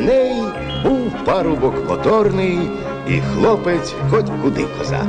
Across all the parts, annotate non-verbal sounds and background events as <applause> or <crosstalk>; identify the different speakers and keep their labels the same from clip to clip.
Speaker 1: Еней був парубок моторний, і хлопець хоч куди козак.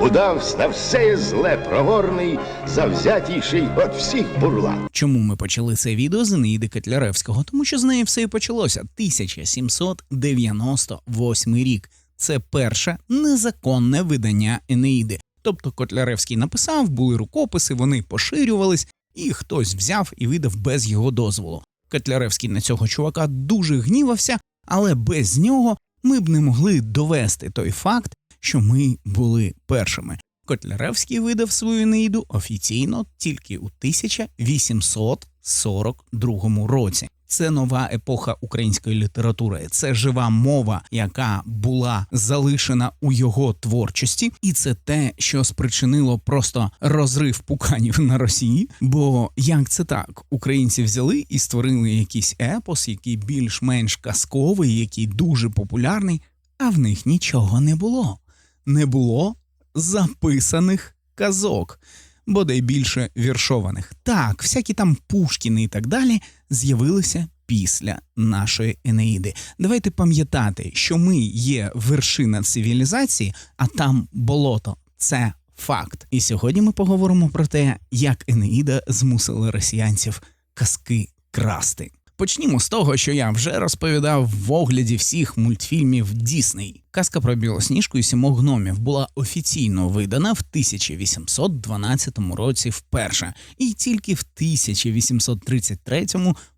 Speaker 1: Удавсь на все зле проворний, завзятійший от всіх бурлак.
Speaker 2: Чому ми почали це відео з Енеїди Котляревського? Тому що з неї все і почалося. 1798 рік. Це перше незаконне видання Енеїди. Тобто Котляревський написав, були рукописи, вони поширювались, і хтось взяв і видав без його дозволу. Котляревський на цього чувака дуже гнівався, але без нього ми б не могли довести той факт, що ми були першими. Котляревський видав свою неїду офіційно тільки у 1842 році. Це нова епоха української літератури. Це жива мова, яка була залишена у його творчості, і це те, що спричинило просто розрив пуканів на Росії. Бо як це так? Українці взяли і створили якийсь епос, який більш-менш казковий, який дуже популярний, а в них нічого не було. Не було записаних казок, бодай більше віршованих. Так, всякі там Пушкіни і так далі з'явилися після нашої Енеїди. Давайте пам'ятати, що ми є вершина цивілізації, а там болото. Це факт. І сьогодні ми поговоримо про те, як Енеїда змусила росіянців казки красти. Почнімо з того, що я вже розповідав в огляді всіх мультфільмів Дісней. Казка про білосніжку і сімох гномів була офіційно видана в 1812 році вперше, і тільки в 1833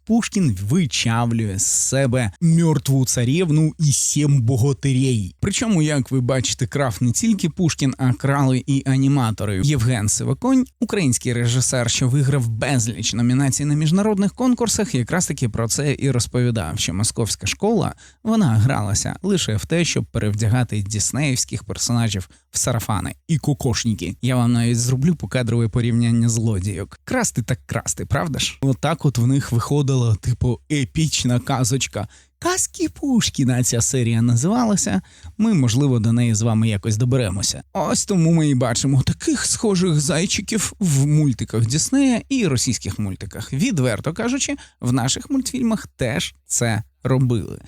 Speaker 2: Пушкін вичавлює з себе мертву царівну і сім богатирей. Причому, як ви бачите, крав не тільки Пушкін, а крали і аніматори. Євген Сиваконь, український режисер, що виграв безліч номінацій на міжнародних конкурсах, якраз таки про це і розповідав, що московська школа вона гралася лише в те, щоб перевдягати діснеївських персонажів в сарафани і кокошники. Я вам навіть зроблю покадрове порівняння злодійок. Красти так красти, правда ж? Отак, от в них виходила, типу, епічна казочка. Казки Пушкіна ця серія називалася. Ми, можливо, до неї з вами якось доберемося. Ось тому ми і бачимо таких схожих зайчиків в мультиках Діснея і російських мультиках. Відверто кажучи, в наших мультфільмах теж це робили.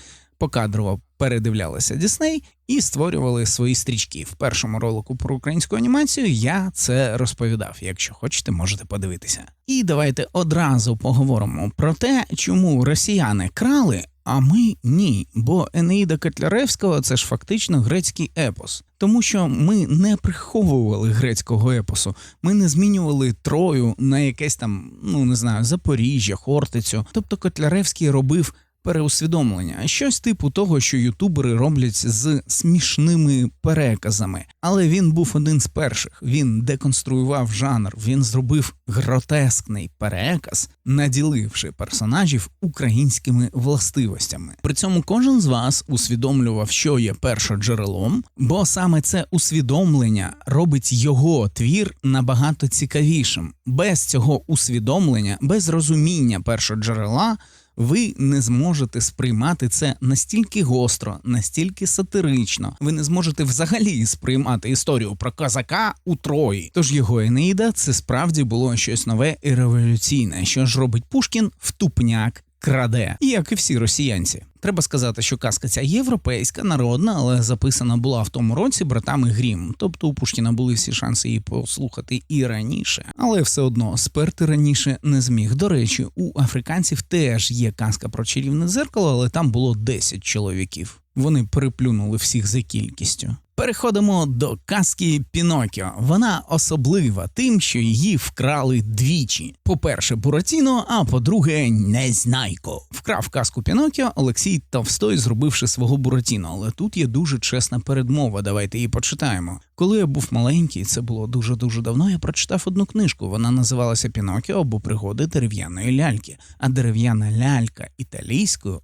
Speaker 2: Покадрово передивлялися Дісней і створювали свої стрічки. В першому ролику про українську анімацію я це розповідав. Якщо хочете, можете подивитися. І давайте одразу поговоримо про те, чому росіяни крали. А ми ні, бо Енеїда Котляревського це ж фактично грецький епос, тому що ми не приховували грецького епосу, ми не змінювали Трою на якесь там, ну не знаю, Запоріжжя, Хортицю. Тобто Котляревський робив переусвідомлення, щось типу того, що ютубери роблять з смішними переказами. Але він був один з перших. Він деконструював жанр, він зробив гротескний переказ, наділивши персонажів українськими властивостями. При цьому кожен з вас усвідомлював, що є першоджерелом, бо саме це усвідомлення робить його твір набагато цікавішим. Без цього усвідомлення, без розуміння першоджерела ви не зможете сприймати це настільки гостро, настільки сатирично. Ви не зможете взагалі сприймати історію про козака у Трої. Тож його Енеїда це справді було щось нове і революційне, що ж робить Пушкін втупняк. Краде, як і всі росіянці. Треба сказати, що казка ця європейська, народна, але записана була в тому році братами Грім. Тобто у Пушкіна були всі шанси її послухати і раніше, але все одно сперти раніше не зміг. До речі, у африканців теж є казка про чарівне дзеркало, але там було 10 чоловіків. Вони переплюнули всіх за кількістю. Переходимо до казки Пінокіо. Вона особлива тим, що її вкрали двічі. По-перше, Буратіно, а по-друге, Незнайко. Вкрав казку Пінокіо Олексій Товстой, зробивши свого Буратіно. Але тут є дуже чесна передмова. Давайте її почитаємо. Коли я був маленький, це було дуже дуже давно. Я прочитав одну книжку. Вона називалася Пінокіо або пригоди дерев'яної ляльки. А дерев'яна лялька італійською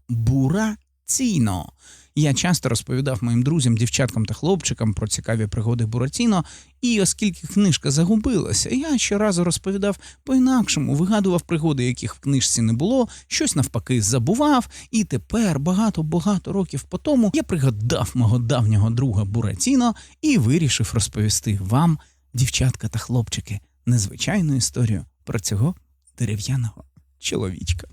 Speaker 2: бураціно. Я часто розповідав моїм друзям, дівчаткам та хлопчикам про цікаві пригоди Буратіно, і оскільки книжка загубилася, я щоразу розповідав по-інакшому, вигадував пригоди, яких в книжці не було, щось навпаки забував. І тепер, багато-багато років по тому, я пригадав мого давнього друга Буратіно і вирішив розповісти вам, дівчатка та хлопчики, незвичайну історію про цього дерев'яного чоловічка.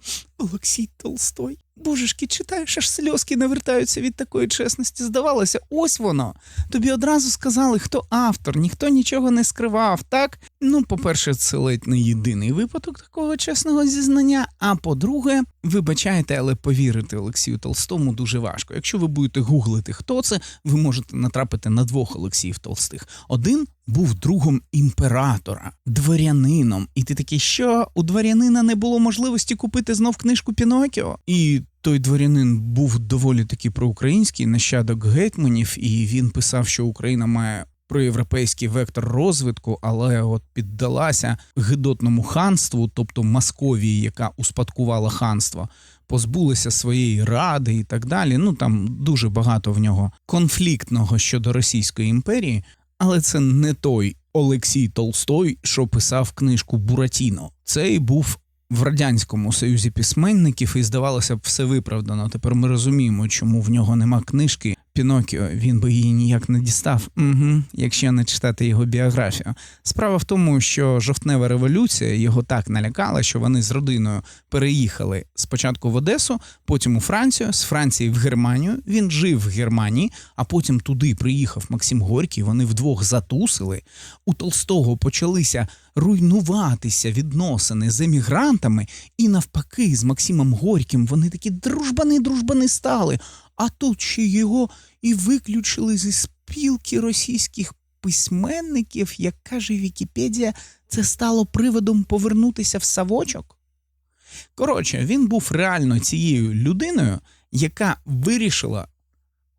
Speaker 2: Олексій Толстой. Божешки, читаєш, аж сльозки навертаються від такої чесності. Здавалося, ось воно. Тобі одразу сказали, хто автор, ніхто нічого не скривав, так? Ну, по-перше, це ледь не єдиний випадок такого чесного зізнання. А по-друге, вибачайте, але повірити Олексію Толстому дуже важко. Якщо ви будете гуглити, хто це, ви можете натрапити на двох Олексіїв Толстих. Один був другом імператора, дворянином. І ти такий, що у дворянина не було можливості купити знов книжку Пінокіо? І той дворянин був доволі таки проукраїнський нащадок гетьманів, і він писав, що Україна має проєвропейський вектор розвитку, але от піддалася гидотному ханству, тобто Московії, яка успадкувала ханство, позбулася своєї ради і так далі. Ну там дуже багато в нього конфліктного щодо Російської імперії, але це не той Олексій Толстой, що писав книжку Буратіно. Цей був в радянському союзі письменників, і здавалося б, все виправдано. Тепер ми розуміємо, чому в нього нема книжки Пінокіо. Він би її ніяк не дістав, угу, якщо не читати його біографію. Справа в тому, що жовтнева революція його так налякала, що вони з родиною переїхали спочатку в Одесу, потім у Францію, з Франції в Германію. Він жив в Германії, а потім туди приїхав Максим Горький. Вони вдвох затусили. У Толстого почалися руйнуватися відносини з емігрантами, і навпаки, з Максимом Горьким вони такі дружбани, дружбани стали. А тут ще його і виключили зі спілки російських письменників, як каже Вікіпедія, це стало приводом повернутися в савочок. Коротше, він був реально цією людиною, яка вирішила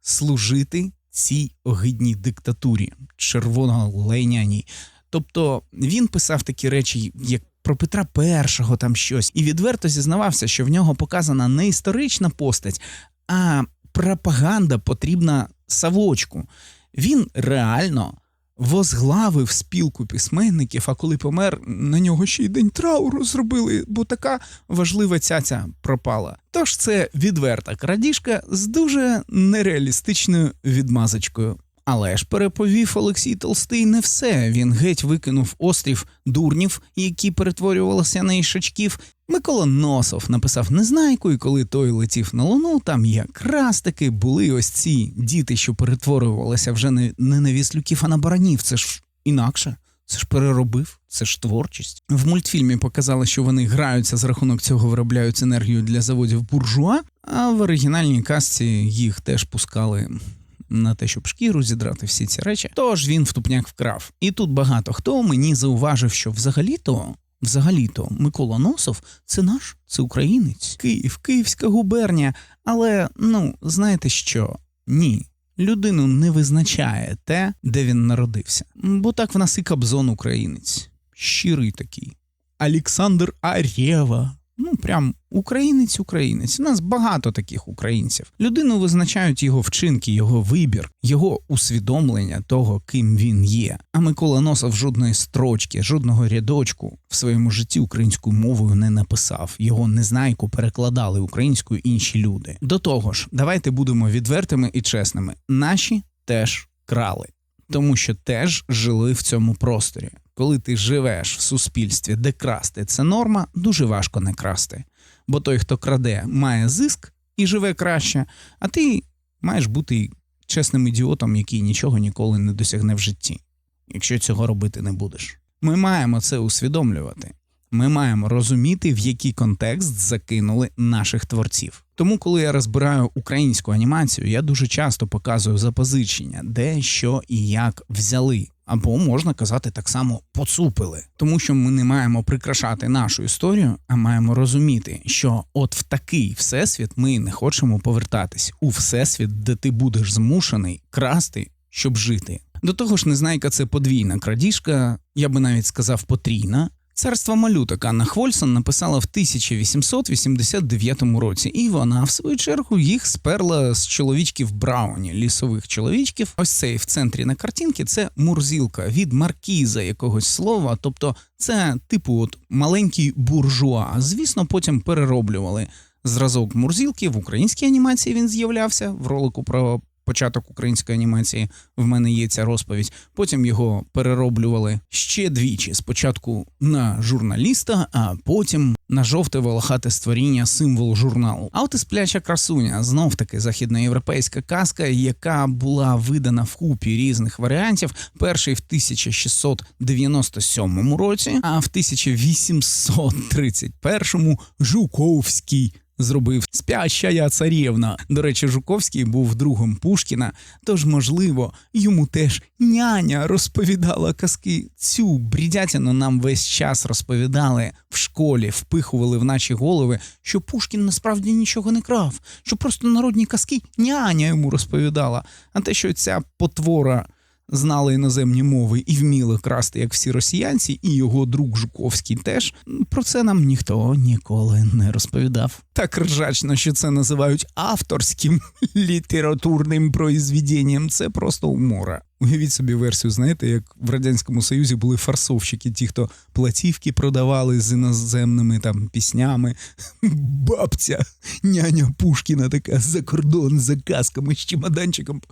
Speaker 2: служити цій огидній диктатурі червонолейняній. Тобто він писав такі речі, як про Петра І там щось, і відверто зізнавався, що в нього показана не історична постать, а пропаганда потрібна Савочку. Він реально возглавив спілку письменників, а коли помер, на нього ще й день трауру зробили, бо така важлива цяця пропала. Тож це відверта крадіжка з дуже нереалістичною відмазочкою. Але ж переповів Олексій Толстий не все. Він геть викинув острів дурнів, які перетворювалися на ішачків. Микола Носов написав Незнайку, і коли той летів на луну, там якраз таки були ось ці діти, що перетворювалися вже не, не на віслюків, а на баранів. Це ж інакше. Це ж переробив, це ж творчість. В мультфільмі показали, що вони граються за рахунок цього виробляють енергію для заводів буржуа, а в оригінальній казці їх теж пускали на те, щоб шкіру зідрати всі ці речі. Тож він втупняк вкрав. І тут багато хто мені зауважив, що взагалі-то. Взагалі-то Микола Носов це наш, це українець, Київ, Київська губернія. Але ну знаєте що? Ні, людину не визначає те, де він народився. Бо так в нас і Кабзон українець, щирий такий. Олександр Арєва. Ну, прям українець, українець. У нас багато таких українців. Людину визначають його вчинки, його вибір, його усвідомлення того, ким він є. А Микола Носов жодної строчки, жодного рядочку в своєму житті українською мовою не написав. Його незнайку перекладали українською інші люди. До того ж, давайте будемо відвертими і чесними. Наші теж крали, тому що теж жили в цьому просторі коли ти живеш в суспільстві, де красти це норма, дуже важко не красти. Бо той, хто краде, має зиск і живе краще, а ти маєш бути чесним ідіотом, який нічого ніколи не досягне в житті, якщо цього робити не будеш. Ми маємо це усвідомлювати. Ми маємо розуміти, в який контекст закинули наших творців. Тому, коли я розбираю українську анімацію, я дуже часто показую запозичення, де що і як взяли. Або можна казати так само поцупили, тому що ми не маємо прикрашати нашу історію, а маємо розуміти, що от в такий всесвіт ми не хочемо повертатись у всесвіт, де ти будеш змушений красти, щоб жити. До того ж, незнайка це подвійна крадіжка, я би навіть сказав потрійна. Царство малюток Анна Хвольсон написала в 1889 році, і вона, в свою чергу, їх сперла з чоловічків Брауні, лісових чоловічків. Ось цей в центрі на картинці це мурзілка від маркіза якогось слова. Тобто, це типу от маленький буржуа. Звісно, потім перероблювали зразок мурзілки в українській анімації. Він з'являвся в ролику про початок української анімації. В мене є ця розповідь. Потім його перероблювали ще двічі. Спочатку на журналіста, а потім на жовте волохате створіння, символ журналу. А от і спляча красуня, знов таки західноєвропейська казка, яка була видана в купі різних варіантів. Перший в 1697 році, а в 1831 Жуковський. Зробив спяща я царівна. До речі, Жуковський був другом Пушкіна, тож, можливо, йому теж няня розповідала казки. Цю брідятину нам весь час розповідали в школі, впихували в наші голови, що Пушкін насправді нічого не крав, що просто народні казки няня йому розповідала. А те, що ця потвора знала іноземні мови і вміли красти, як всі росіянці, і його друг Жуковський теж. Про це нам ніхто ніколи не розповідав. Так ржачно, що це називають авторським <laughs> літературним произведенням. Це просто умора. Уявіть собі версію, знаєте, як в радянському союзі були фарсовщики, ті, хто платівки продавали з іноземними там піснями. <laughs> Бабця, няня Пушкіна, така за кордон з казками з чемоданчиком.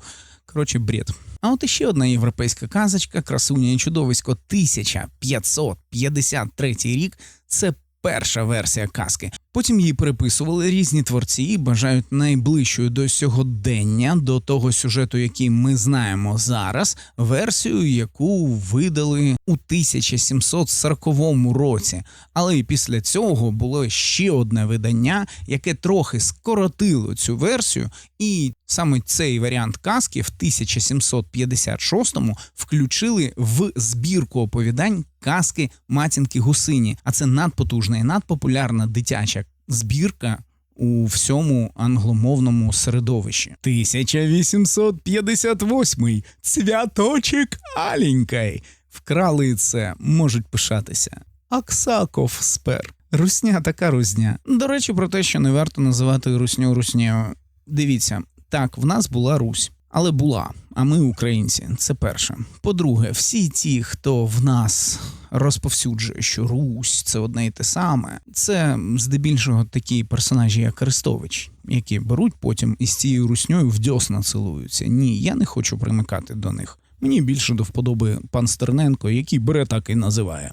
Speaker 2: Коротше, бред. А от іще одна європейська казочка, красуня і чудовисько 1553 рік. Це перша версія казки. Потім її переписували різні творці і бажають найближчою до сьогодення, до того сюжету, який ми знаємо зараз, версію, яку видали у 1740 році. Але і після цього було ще одне видання, яке трохи скоротило цю версію, і саме цей варіант казки в 1756-му включили в збірку оповідань казки матінки гусині. А це надпотужна і надпопулярна дитяча збірка. У всьому англомовному середовищі 1858 цвяточок аленький. Вкрали це, можуть пишатися. Аксаков спер. Русня така русня. До речі, про те, що не варто називати русню руснею. Дивіться, так, в нас була Русь, але була. А ми українці. Це перше. По-друге, всі ті, хто в нас розповсюджує, що Русь це одне і те саме. Це здебільшого такі персонажі, як Арестович, які беруть потім із цією русньою в дьосна цілуються. Ні, я не хочу примикати до них. Мені більше до вподоби пан Стерненко, який бере так і називає.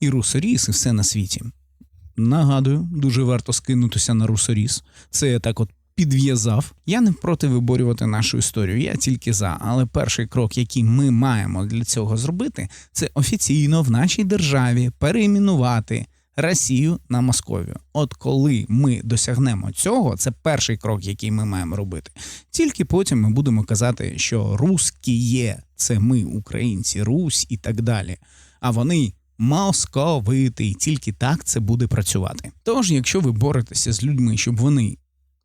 Speaker 2: І русоріс, і все на світі. Нагадую, дуже варто скинутися на русоріс. Це я так от підв'язав. Я не проти виборювати нашу історію, я тільки за. Але перший крок, який ми маємо для цього зробити, це офіційно в нашій державі переіменувати Росію на Московію. От коли ми досягнемо цього, це перший крок, який ми маємо робити. Тільки потім ми будемо казати, що русські є, це ми, українці, Русь і так далі. А вони. Московити, тільки так це буде працювати. Тож, якщо ви боретеся з людьми, щоб вони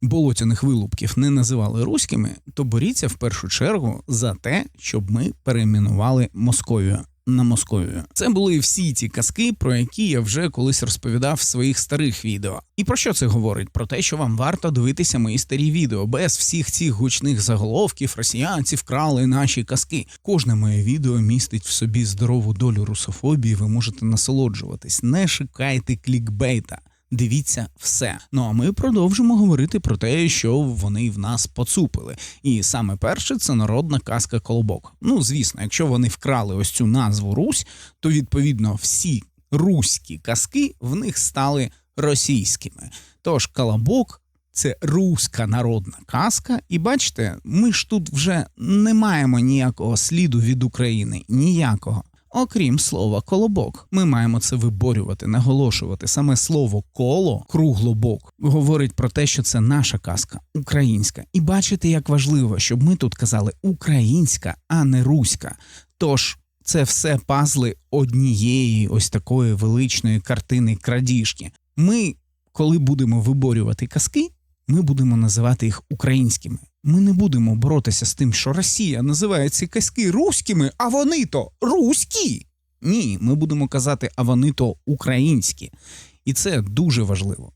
Speaker 2: болотяних вилупків не називали руськими, то боріться в першу чергу за те, щоб ми перейменували Московію на Московію. Це були всі ті казки, про які я вже колись розповідав в своїх старих відео. І про що це говорить? Про те, що вам варто дивитися мої старі відео без всіх цих гучних заголовків, росіянці вкрали наші казки. Кожне моє відео містить в собі здорову долю русофобії. Ви можете насолоджуватись. Не шукайте клікбейта. Дивіться все. Ну а ми продовжимо говорити про те, що вони в нас поцупили. І саме перше це народна казка Колобок. Ну звісно, якщо вони вкрали ось цю назву Русь, то відповідно всі руські казки в них стали російськими. Тож Колобок це руська народна казка, і бачите, ми ж тут вже не маємо ніякого сліду від України, ніякого. Окрім слова колобок, ми маємо це виборювати, наголошувати. Саме слово коло, круглобок, говорить про те, що це наша казка, українська. І бачите, як важливо, щоб ми тут казали українська, а не руська. Тож це все пазли однієї ось такої величної картини крадіжки. Ми, коли будемо виборювати казки, ми будемо називати їх українськими. Ми не будемо боротися з тим, що Росія називає ці казки руськими, а вони то руські. Ні, ми будемо казати, а вони то українські. І це дуже важливо.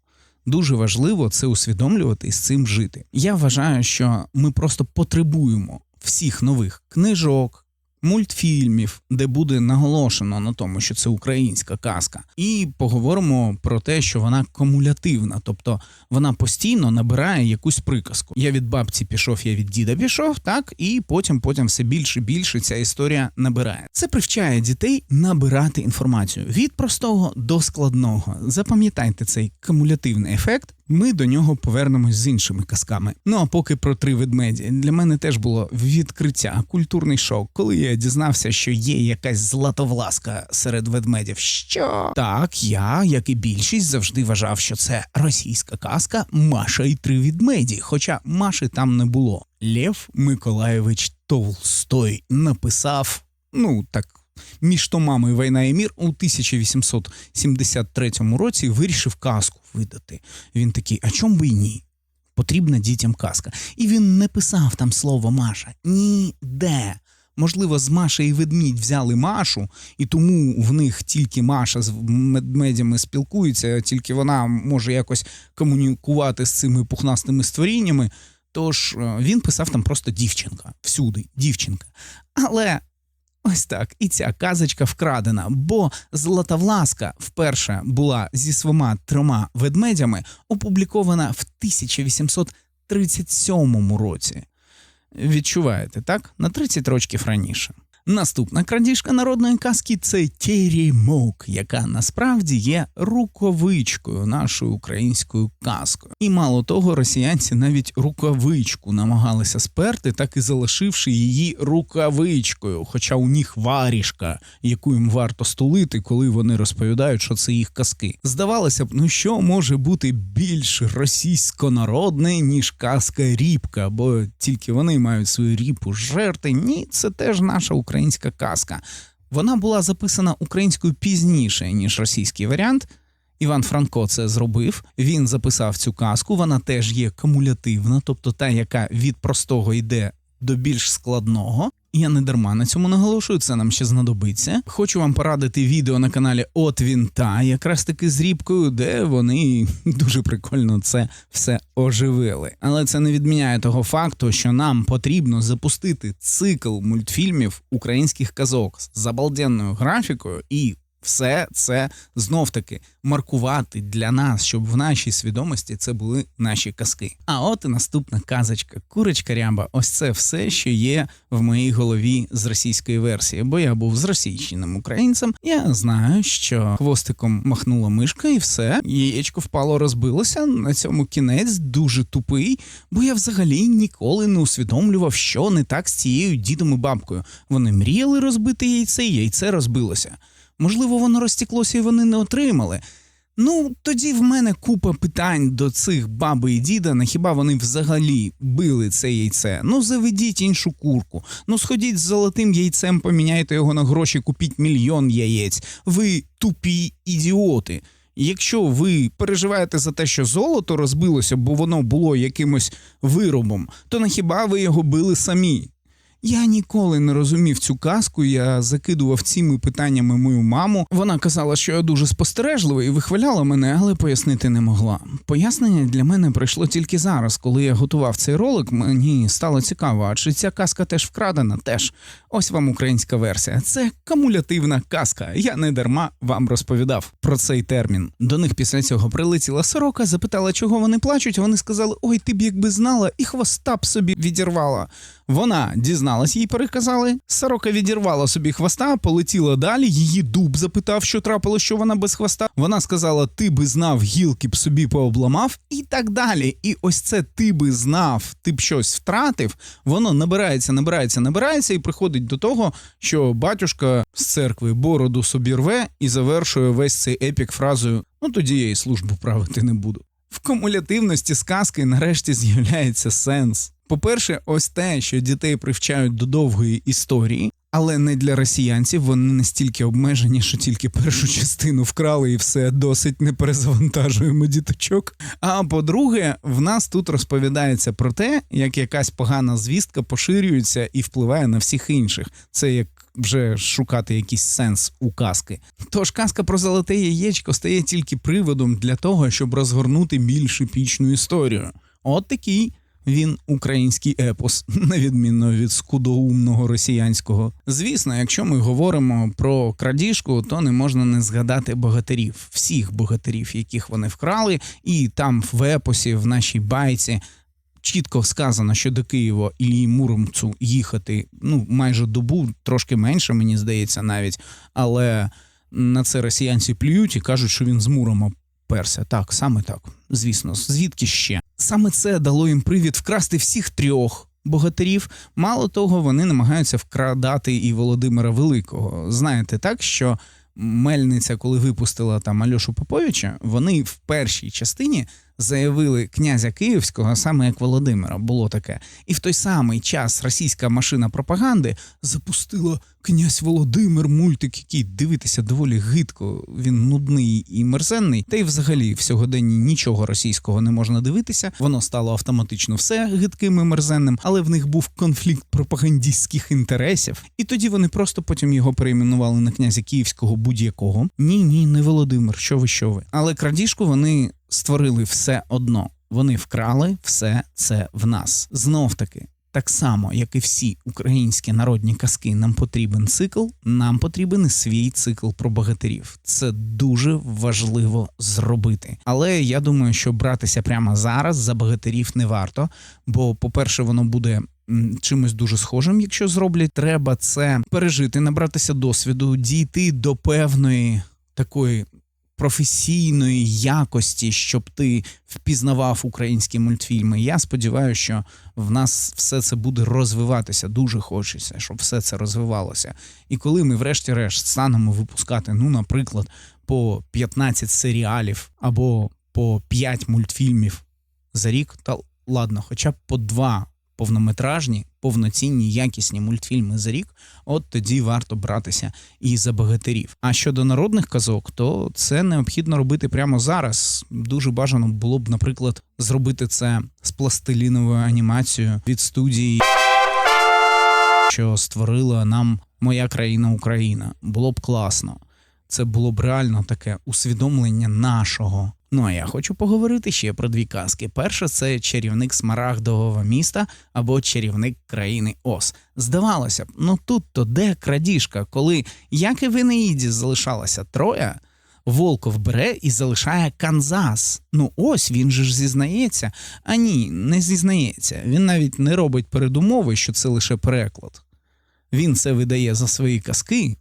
Speaker 2: Дуже важливо це усвідомлювати і з цим жити. Я вважаю, що ми просто потребуємо всіх нових книжок, мультфільмів, де буде наголошено на тому, що це українська казка, і поговоримо про те, що вона кумулятивна, тобто вона постійно набирає якусь приказку. Я від бабці пішов, я від діда пішов, так і потім, потім все більше і більше ця історія набирає. Це привчає дітей набирати інформацію від простого до складного. Запам'ятайте цей кумулятивний ефект. Ми до нього повернемось з іншими казками. Ну а поки про три ведмеді для мене теж було відкриття, культурний шок, коли я дізнався, що є якась златовласка серед ведмедів. Що так, я, як і більшість, завжди вважав, що це російська казка Маша і три ведмеді, хоча Маші там не було. Лев Миколаєвич Толстой написав, ну так. Між томами Війна і мір у 1873 році вирішив казку видати. Він такий, а чом би й ні? Потрібна дітям казка. І він не писав там слово Маша. Ніде. Можливо, з Маші і ведмідь взяли Машу, і тому в них тільки Маша з медмедями спілкується, тільки вона може якось комунікувати з цими пухнастими створіннями. Тож е, він писав там просто дівчинка, всюди, дівчинка. Але Ось так, і ця казочка вкрадена, бо Златовласка вперше була зі своїми трьома ведмедями опублікована в 1837 році. Відчуваєте, так? На 30 років раніше. Наступна крадіжка народної казки це Тєрімок, яка насправді є рукавичкою нашою українською казкою. І мало того, росіянці навіть рукавичку намагалися сперти, так і залишивши її рукавичкою, хоча у них варішка, яку їм варто стулити, коли вони розповідають, що це їх казки. Здавалося б, ну що може бути більш російсько-народне, ніж казка Рібка, бо тільки вони мають свою ріпу жерти. Ні, це теж наша українська казка. Вона була записана українською пізніше, ніж російський варіант. Іван Франко це зробив. Він записав цю казку. Вона теж є кумулятивна, тобто та, яка від простого йде до більш складного. Я не дарма на цьому наголошую, це нам ще знадобиться. Хочу вам порадити відео на каналі От він та, якраз таки з рібкою, де вони <laughs> дуже прикольно це все оживили. Але це не відміняє того факту, що нам потрібно запустити цикл мультфільмів українських казок з забалденною графікою і. Все це знов таки маркувати для нас, щоб в нашій свідомості це були наші казки. А от і наступна казочка, курочка ряба. Ось це все, що є в моїй голові з російської версії. Бо я був з російщиним українцем. Я знаю, що хвостиком махнула мишка, і все, яєчко впало, розбилося. На цьому кінець дуже тупий, бо я взагалі ніколи не усвідомлював, що не так з цією дідом і бабкою. Вони мріяли розбити яйце, і яйце розбилося. Можливо, воно розтеклося і вони не отримали. Ну, тоді в мене купа питань до цих баби і діда, на хіба вони взагалі били це яйце? Ну, заведіть іншу курку. Ну, сходіть з золотим яйцем, поміняйте його на гроші, купіть мільйон яєць. Ви тупі ідіоти. Якщо ви переживаєте за те, що золото розбилося, бо воно було якимось виробом, то на хіба ви його били самі? Я ніколи не розумів цю казку. Я закидував цими питаннями мою маму. Вона казала, що я дуже спостережливий і вихваляла мене, але пояснити не могла. Пояснення для мене прийшло тільки зараз, коли я готував цей ролик. Мені стало цікаво, а чи ця казка теж вкрадена? Теж ось вам українська версія. Це кумулятивна казка. Я не дарма вам розповідав про цей термін. До них після цього прилетіла сорока, запитала, чого вони плачуть. Вони сказали: Ой, ти б якби знала, і хвоста б собі відірвала. Вона дізналась, їй переказали. Сорока відірвала собі хвоста, полетіла далі. Її дуб запитав, що трапило, що вона без хвоста. Вона сказала: Ти би знав, гілки б собі пообламав, і так далі. І ось це ти би знав, ти б щось втратив. Воно набирається, набирається, набирається, і приходить до того, що батюшка з церкви бороду собі рве і завершує весь цей епік фразою: Ну тоді я і службу правити не буду. В кумулятивності сказки нарешті з'являється сенс. По-перше, ось те, що дітей привчають до довгої історії, але не для росіянців вони настільки обмежені, що тільки першу частину вкрали і все досить не перезавантажуємо діточок. А по-друге, в нас тут розповідається про те, як якась погана звістка поширюється і впливає на всіх інших. Це як. Вже шукати якийсь сенс у казки. Тож казка про золоте яєчко стає тільки приводом для того, щоб розгорнути більш епічну історію. От такий Він український епос, <laughs> на відмінно від скудоумного росіянського. Звісно, якщо ми говоримо про крадіжку, то не можна не згадати богатирів, всіх богатирів, яких вони вкрали, і там в епосі, в нашій байці. Чітко сказано, що до Києва Ілії Муромцу їхати ну майже добу, трошки менше, мені здається, навіть. Але на це росіянці плюють і кажуть, що він з Мурома перся. Так, саме так. Звісно, звідки ще? Саме це дало їм привід вкрасти всіх трьох богатирів. Мало того, вони намагаються вкрадати і Володимира Великого. Знаєте, так що Мельниця, коли випустила там Альошу Поповича, вони в першій частині заявили князя Київського саме як Володимира. Було таке. І в той самий час російська машина пропаганди запустила князь Володимир мультик, який дивитися доволі гидко. Він нудний і мерзенний. Та й взагалі в сьогоденні нічого російського не можна дивитися. Воно стало автоматично все гидким і мерзенним, але в них був конфлікт пропагандистських інтересів. І тоді вони просто потім його перейменували на князя Київського будь-якого. Ні, ні, не Володимир. Що ви, що ви? Але крадіжку вони створили все одно. Вони вкрали все це в нас. Знов таки, так само, як і всі українські народні казки, нам потрібен цикл, нам потрібен і свій цикл про богатирів. Це дуже важливо зробити. Але я думаю, що братися прямо зараз за богатирів не варто. Бо, по-перше, воно буде. Чимось дуже схожим, якщо зроблять, треба це пережити, набратися досвіду, дійти до певної такої професійної якості, щоб ти впізнавав українські мультфільми. Я сподіваюся, що в нас все це буде розвиватися. Дуже хочеться, щоб все це розвивалося. І коли ми, врешті-решт, станемо випускати, ну, наприклад, по 15 серіалів або по 5 мультфільмів за рік, та ладно, хоча б по два повнометражні, повноцінні, якісні мультфільми за рік, от тоді варто братися і за богатирів. А щодо народних казок, то це необхідно робити прямо зараз. Дуже бажано було б, наприклад, зробити це з пластиліновою анімацією від студії, що створила нам моя країна Україна. Було б класно. Це було б реально таке усвідомлення нашого. Ну а я хочу поговорити ще про дві казки. Перша це чарівник Смарагдового міста або чарівник країни Оз. Здавалося б, ну тут то де крадіжка, коли як і в Енеїді залишалося троє. Волков бере і залишає Канзас. Ну ось він же ж зізнається. А ні, не зізнається. Він навіть не робить передумови, що це лише переклад. Він це видає за свої казки.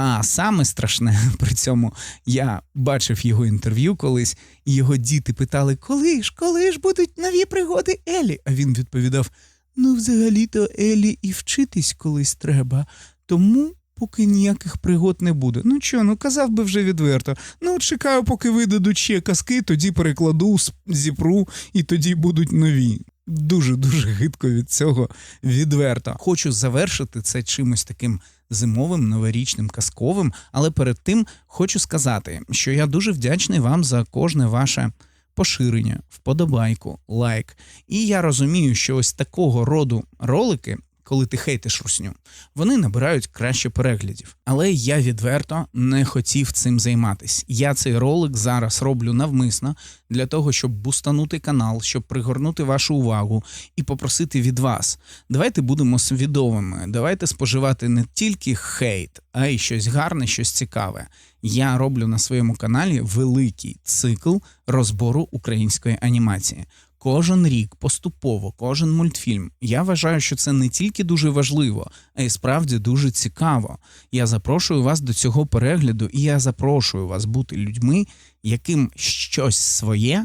Speaker 2: А саме страшне <laughs> при цьому я бачив його інтерв'ю колись, і його діти питали, коли ж, коли ж будуть нові пригоди Елі? А він відповідав: Ну, взагалі-то Елі і вчитись колись треба, тому поки ніяких пригод не буде. Ну що, ну казав би вже відверто. Ну, чекаю, поки видадуть ще казки, тоді перекладу, зіпру, і тоді будуть нові. Дуже дуже гидко від цього відверто. Хочу завершити це чимось таким зимовим, новорічним, казковим. Але перед тим хочу сказати, що я дуже вдячний вам за кожне ваше поширення, вподобайку, лайк. І я розумію, що ось такого роду ролики. Коли ти хейтиш русню, вони набирають краще переглядів. Але я відверто не хотів цим займатись. Я цей ролик зараз роблю навмисно для того, щоб бустанути канал, щоб пригорнути вашу увагу і попросити від вас. Давайте будемо свідомими. Давайте споживати не тільки хейт, а й щось гарне, щось цікаве. Я роблю на своєму каналі великий цикл розбору української анімації. Кожен рік поступово, кожен мультфільм. Я вважаю, що це не тільки дуже важливо, а й справді дуже цікаво. Я запрошую вас до цього перегляду, і я запрошую вас бути людьми, яким щось своє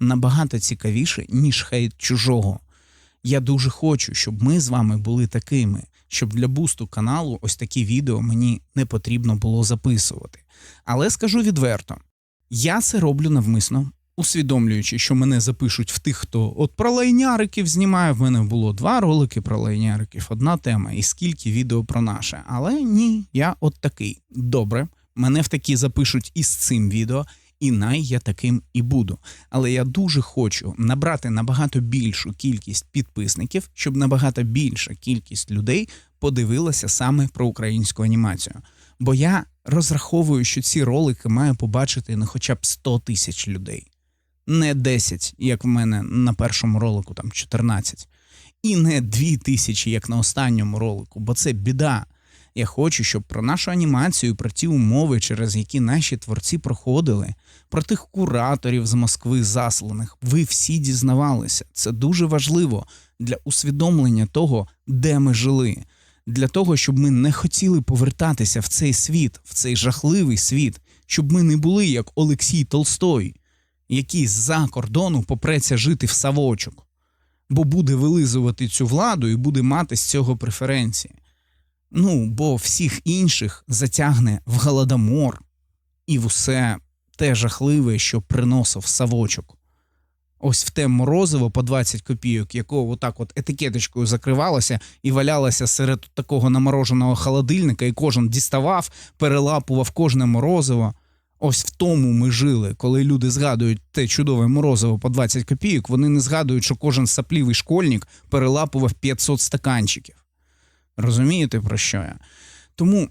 Speaker 2: набагато цікавіше, ніж хейт чужого. Я дуже хочу, щоб ми з вами були такими, щоб для бусту каналу ось такі відео мені не потрібно було записувати. Але скажу відверто, я це роблю навмисно, усвідомлюючи, що мене запишуть в тих, хто от про лайняриків знімає. В мене було два ролики про лайняриків, одна тема, і скільки відео про наше. Але ні, я от такий. Добре, мене в такі запишуть із цим відео. І най я таким і буду. Але я дуже хочу набрати набагато більшу кількість підписників, щоб набагато більша кількість людей подивилася саме про українську анімацію. Бо я розраховую, що ці ролики має побачити не хоча б 100 тисяч людей. Не 10, як в мене на першому ролику, там 14. І не 2000, як на останньому ролику, бо це біда. Я хочу, щоб про нашу анімацію, про ті умови, через які наші творці проходили, про тих кураторів з Москви засланих, ви всі дізнавалися. Це дуже важливо для усвідомлення того, де ми жили, для того, щоб ми не хотіли повертатися в цей світ, в цей жахливий світ, щоб ми не були як Олексій Толстой, який з-за кордону попреться жити в савочок, бо буде вилизувати цю владу і буде мати з цього преференції. Ну, бо всіх інших затягне в голодомор і в усе те жахливе, що приносив савочок. Ось в те морозиво по 20 копійок, якого отак от етикеточкою закривалося і валялося серед такого намороженого холодильника, і кожен діставав, перелапував кожне морозиво. Ось в тому ми жили, коли люди згадують те чудове морозиво по 20 копійок, вони не згадують, що кожен саплівий школьник перелапував 500 стаканчиків. Розумієте, про що я? Тому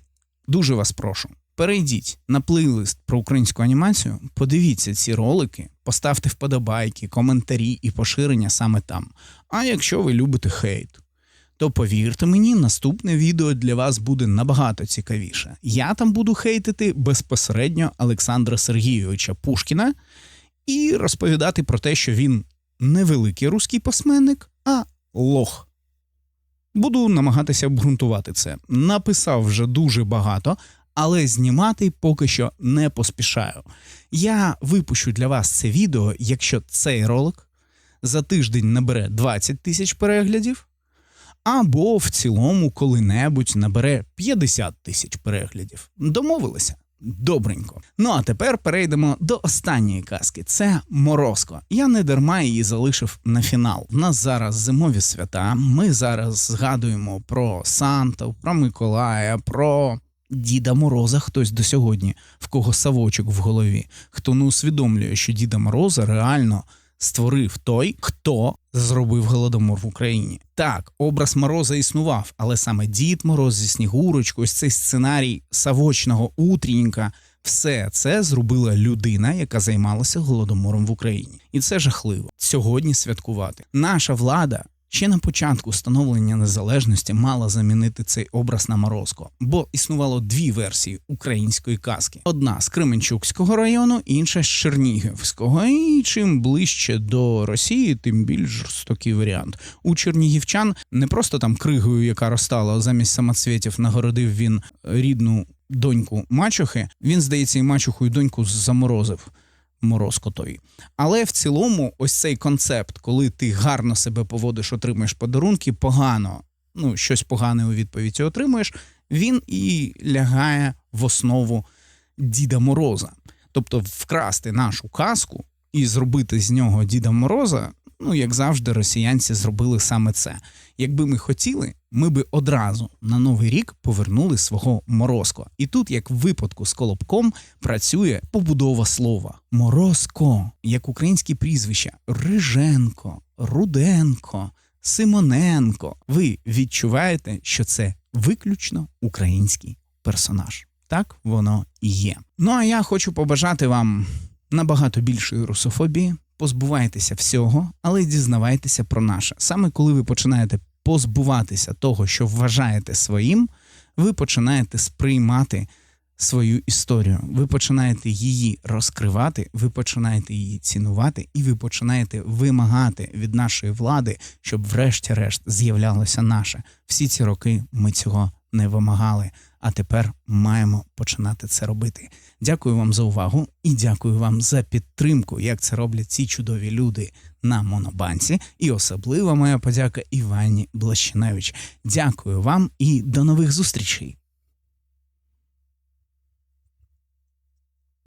Speaker 2: дуже вас прошу, перейдіть на плейлист про українську анімацію, подивіться ці ролики, поставте вподобайки, коментарі і поширення саме там. А якщо ви любите хейт, то повірте мені, наступне відео для вас буде набагато цікавіше. Я там буду хейтити безпосередньо Олександра Сергійовича Пушкіна і розповідати про те, що він не великий руський письменник, а лох. Буду намагатися обґрунтувати це. Написав вже дуже багато, але знімати поки що не поспішаю. Я випущу для вас це відео, якщо цей ролик за тиждень набере 20 тисяч переглядів, або в цілому коли-небудь набере 50 тисяч переглядів. Домовилися? Добренько. Ну а тепер перейдемо до останньої казки. Це Морозко. Я не дарма її залишив на фінал. У нас зараз зимові свята. Ми зараз згадуємо про Санту, про Миколая, про Діда Мороза. Хтось до сьогодні, в кого савочок в голові, хто не усвідомлює, що Діда Мороза реально створив той, хто зробив голодомор в Україні. Так, образ Мороза існував, але саме Дід Мороз зі Снігурочкою, ось цей сценарій савочного утрінька. Все це зробила людина, яка займалася голодомором в Україні, і це жахливо сьогодні святкувати. Наша влада ще на початку становлення незалежності мала замінити цей образ на Морозко, бо існувало дві версії української казки: одна з Кременчукського району, інша з Чернігівського. І чим ближче до Росії, тим більш жорстокий варіант. У чернігівчан не просто там кригою, яка розтала замість самоцвітів, нагородив він рідну доньку мачухи. Він здається, і мачуху і доньку заморозив. Морозко той. Але в цілому, ось цей концепт, коли ти гарно себе поводиш, отримуєш подарунки, погано, ну, щось погане у відповідь отримуєш, він і лягає в основу Діда Мороза. Тобто вкрасти нашу казку і зробити з нього Діда Мороза, ну, як завжди, росіянці зробили саме це. Якби ми хотіли, ми би одразу на новий рік повернули свого Морозко. І тут, як в випадку з Колобком, працює побудова слова Морозко, як українські прізвища Риженко, Руденко, Симоненко. Ви відчуваєте, що це виключно український персонаж. Так воно і є. Ну а я хочу побажати вам набагато більшої русофобії. Позбувайтеся всього, але дізнавайтеся про наше. Саме коли ви починаєте позбуватися того, що вважаєте своїм, ви починаєте сприймати свою історію. Ви починаєте її розкривати, ви починаєте її цінувати, і ви починаєте вимагати від нашої влади, щоб, врешті-решт, з'являлося наше. Всі ці роки ми цього не вимагали, а тепер маємо починати це робити. Дякую вам за увагу і дякую вам за підтримку, як це роблять ці чудові люди на Монобанці. І особлива моя подяка Івані Блащиневич. Дякую вам і до нових зустрічей.